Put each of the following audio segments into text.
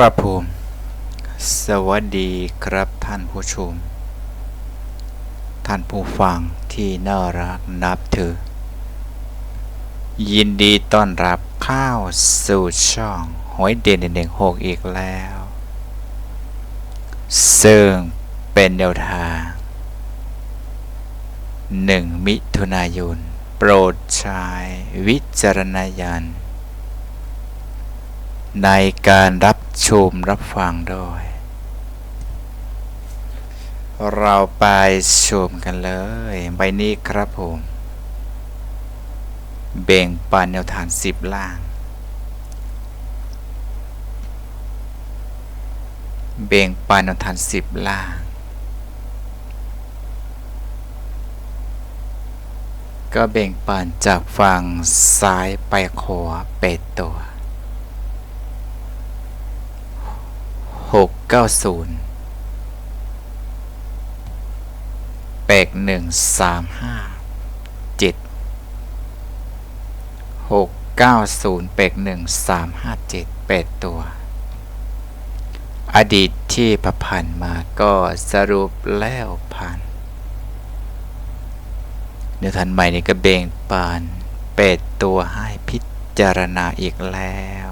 ครับผม สวัสดีครับท่านผู้ชม ท่านผู้ฟังที่น่ารักนับถือ ยินดีต้อนรับเข้าสู่ช่องหอยเด่นหนึ่งหกอีกแล้ว ซึ่งเป็นแนวทางหนึ่งมิถุนายน โปรดใช้วิจารณญาณ ในการรับชมรับฟังด้วย เราไปชมกันเลยใบนี้ครับผมเบ่งปันแนวฐานสิบล่างเบ่งปันแนวฐานสิบล่างก็เบ่งปันจากฝั่งซ้ายไปขวาเป็ดตัว หกเก้าศูนย์แปกหนึ่งสามห้าเจ็ดหกเก้าศูนย์แปกหนึ่งสามห้าเจ็ดแปดตัว อดีตที่ประพันธ์มาก็สรุปแล้วผ่านเดี๋ยวทันใหม่นี้ก็เบ่งปานแปดตัวให้พิจารณาอีกแล้ว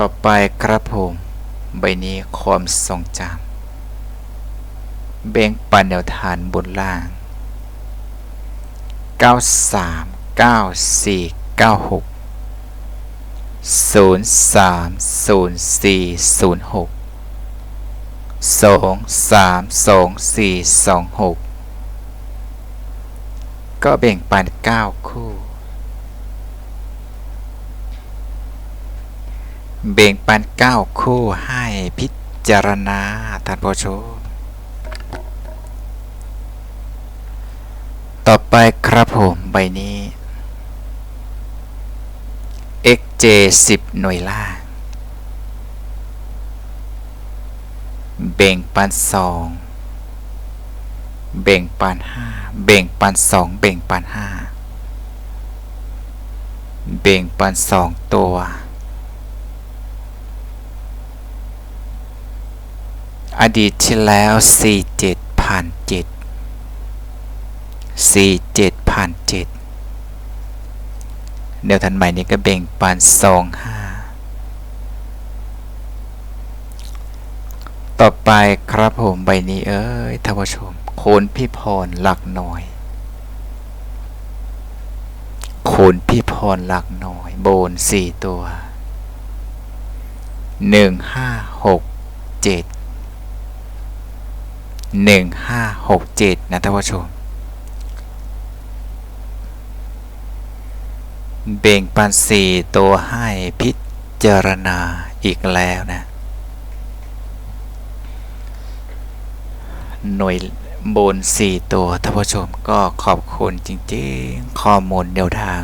ต่อไปครับผม ใบนี้ความทรงจำเบ่งปันแนวทานบนล่าง 93 94 96 03 04 06 23 24 26 ก็เบ่งปัน 9 คู่ เบ่งปันเก้าคู่ให้พิจารณาท่านผู้ชมต่อไปครับผมใบนี้ xj 10 หน่วยล่าง เบ่งปันสองเบ่งปันห้าเบ่งปันสองเบ่งปันห้าเบ่งปันสองตัว อดีตที่แล้ว 47 ผ่าน 7 47 ผ่าน 7 เดี๋ยวทันใหม่นี้ก็เบ่งปัน2 5 ต่อไปครับผมใบนี้เอ้ยท่านผู้ชมโคนพี่พรหลักหน่อยโคนพี่พรหลักหน่อย โบน 4 ตัว 1 5 6 7 หนึ่งห้าหกเจ็ดนะท่านผู้ชม เบ่งปันสี่ตัวให้พิจารณาอีกแล้วนะ หน่วยบนสี่ตัวท่านผู้ชมก็ขอบคุณจริงๆ ข้อมูลแนวทาง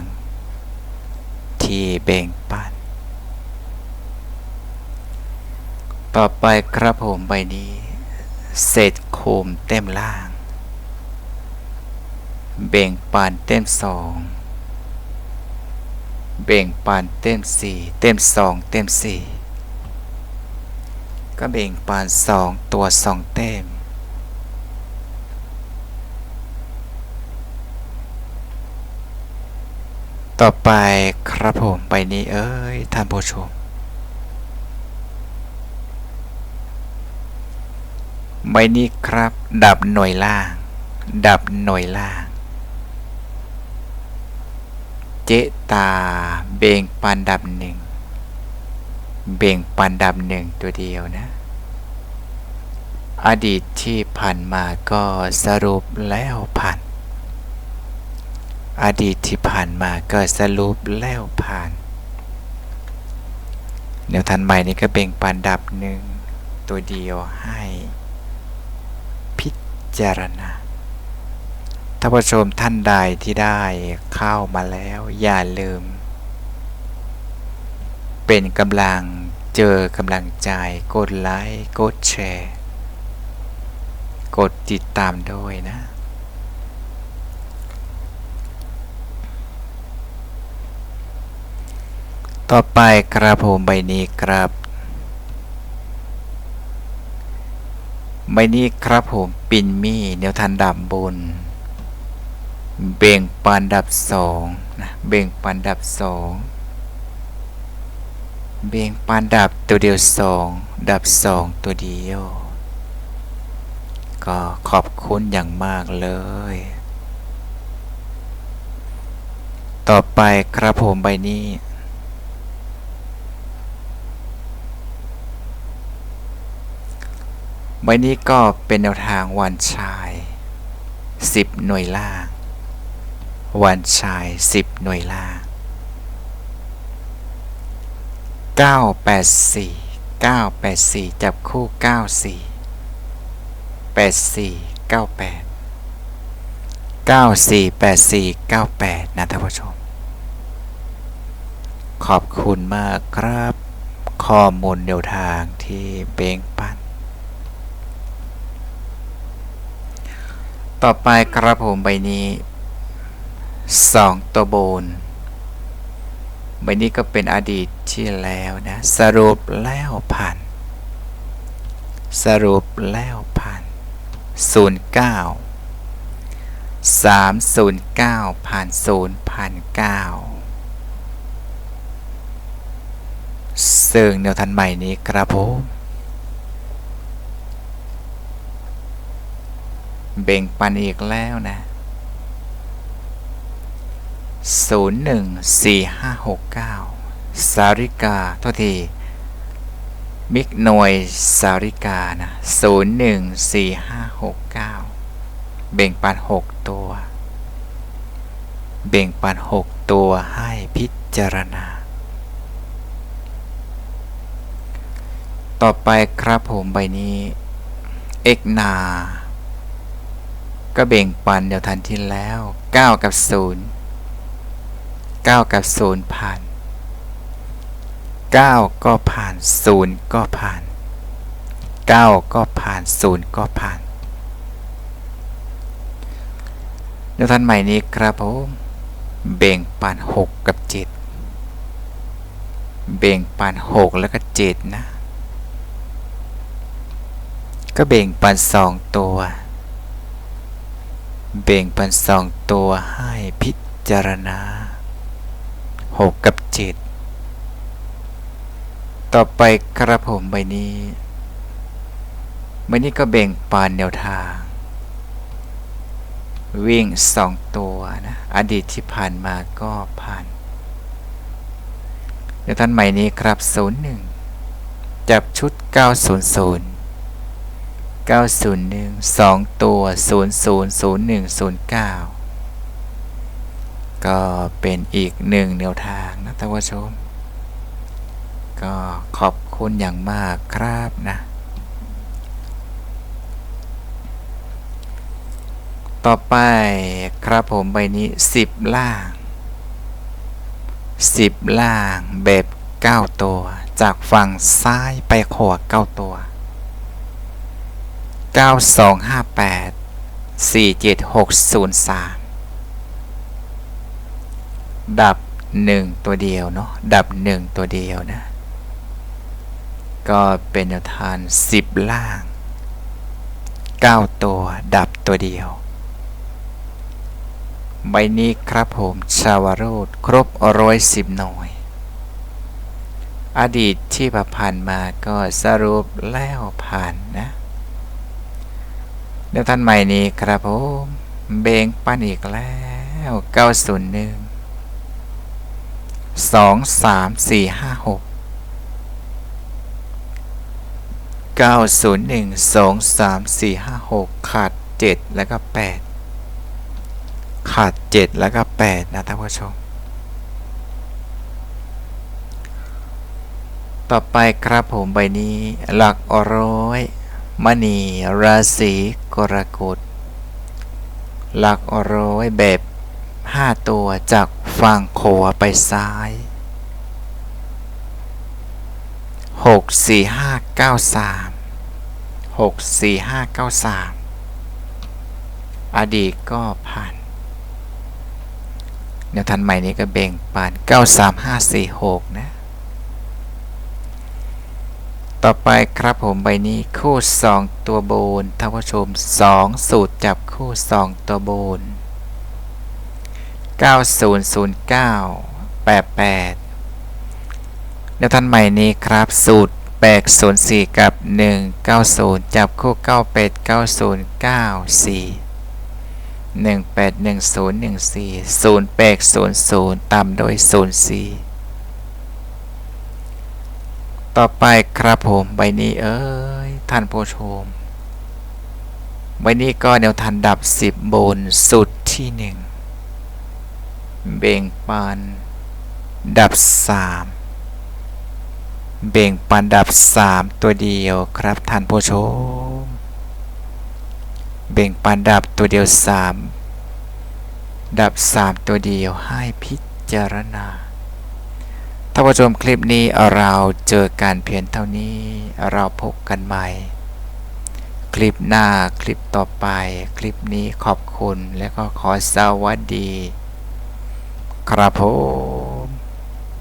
ที่เบ่งปัน ต่อไปครับผมใบนี้ เศษโคมเต็มล่าง เบ่งปานเต็มสอง เบ่งปานเต็มสี่เต็มสองเต็มสี่ก็เบ่งปานสองตัวสองเต็มต่อไปครับผมไปนี้เอ้ยท่านผู้ชม ใบนี้ครับ ดับหน่วยล่าง ดับหน่วยล่าง เจตาเบ่งปันดับหนึ่งเบ่งปันดับหนึ่งตัวเดียวนะ อดีตที่ผ่านมาก็สรุปแล้วผ่าน อดีตที่ผ่านมาก็สรุปแล้วผ่านแนวทันใหม่นี้ก็เบ่งปันดับหนึ่งตัวเดียวให้ จารณาท่านผู้ชมท่านใดที่ได้เข้ามาแล้ว อย่าลืม เป็นกำลังเจอกำลังใจ กดไลค์กดแชร์ กดติดตามด้วยนะต่อไปกระผมใบนี้ครับ ใบนี้ครับผม ปินมี่แนวทันดับบน เบ่งปันดับสองนะ เบ่งปันดับสองเบ่งปันดับตัวเดียวสองดับสองตัวเดียว ก็ขอบคุณอย่างมากเลย ต่อไปครับผมใบนี้ ใบนี้ก็เป็นแนวทางวันชาย 10 หน่วยล่าง วันชาย 10 หน่วยล่าง 984 984 จับคู่ 94 84 98 94 84 98 นะท่านผู้ชม ขอบคุณมากครับ ข้อมูลแนวทางที่เบงปัน ต่อไปครับผมใบนี้ 2 ตัวบน ใบนี้ก็เป็นอดีตที่แล้วนะ สรุปแล้วผ่าน สรุปแล้วผ่าน09 309ผ่าน0ผ่าน9ซึ่งแนวทันใหม่นี้ครับผม เบ่งปันอีกแล้วนะ 014569 สาริกาโทษที มิกหน่วยสาริกานะ014569 เบ่งปัน 6 ตัว เบ่งปัน 6 ตัวให้พิจารณา ต่อไปครับผมใบนี้ เอกนา ก็เบ่งปันเดียวทันที่แล้ว 9 กับ 0 9 กับ 0 ผ่าน 9 ก็ผ่าน 0 ก็ผ่าน 9 ก็ผ่าน 0 ก็ผ่านแนวทันใหม่นี้ครับผมเบ่งปัน 6 กับ 7 เบ่งปัน 6 แล้วก็ 7 นะ ก็เบ่งปัน 2 ตัว เบ่งปัน2ตัวให้พิจารณา 6 กับ 7 ต่อไปครับผมใบนี้ใบนี้ก็เบ่งปันแนวทาง วิ่ง2ตัวนะอดีตที่ผ่านมาก็ผ่านเดี๋ยวท่านใหม่นี้ครับ 01 จับชุด 900 901 2 ตัว 000109 ก็เป็นอีกหนึ่งแนวทางนะท่านผู้ชม ก็ขอบคุณอย่างมากครับนะ ต่อไปครับผมใบนี้ 10 ล่าง 10 ล่างแบบ 9 ตัว จากฝั่งซ้ายไปขวา9ตัว 9258 47603 ดับ 1 ตัวเดียวเนาะดับ 1 ตัวเดียวนะ ก็เป็นแนวทาง10 ล่าง 9 ตัวดับตัวเดียว ใบนี้ครับผมชาวโรดครบร้อยสิบหน่วย อดีตที่ผ่านมาก็สรุปแล้วผ่านนะ เดี๋ยวท่านใหม่นี้ครับผมเบงปันอีกแล้ว 901 2 3 4 5 6 901 2 3 4 5 6 ขาด 7 แล้วก็ 8 ขาด 7 แล้วก็ 8 นะท่านผู้ชม ต่อไปครับผมใบนี้หลักร้อย มณีราศีกรกฎหลักร้อยแบบ5ตัวจากฝั่งขวาไปซ้าย6 4 5 9 3 6 4 5 9 3อดีตก็ผ่านแนวทันใหม่นี้ก็เบ่งปาน9 3 5 4 6นะ ต่อไปครับผมใบนี้คู่ 2 ตัวโบนท่านผู้ชม 2 สูตรจับคู่ 2 ตัวโบน 9009 88แนวท่านใหม่นี้ครับ สูตร 804 กับ 190 จับคู่ 98 90 94 181014 0800ตามโดย 04 ต่อไปครับผมใบนี้เอ้ยท่านผู้ชม ใบนี้ก็แนวทันดับ 10 บนสุดที่ 1 เบ่งปัน ดับ 3 เบ่งปันดับ 3 ตัวเดียวครับท่านผู้ชม เบ่งปันดับตัวเดียว 3 ดับ 3 ตัวเดียวให้พิจารณา ท่านผู้ชมคลิปนี้เราเจอการเพียนเท่านี้เราพบกันใหม่ คลิปหน้าคลิปต่อไป คลิปนี้ขอบคุณและก็ขอสวัสดี ครับผม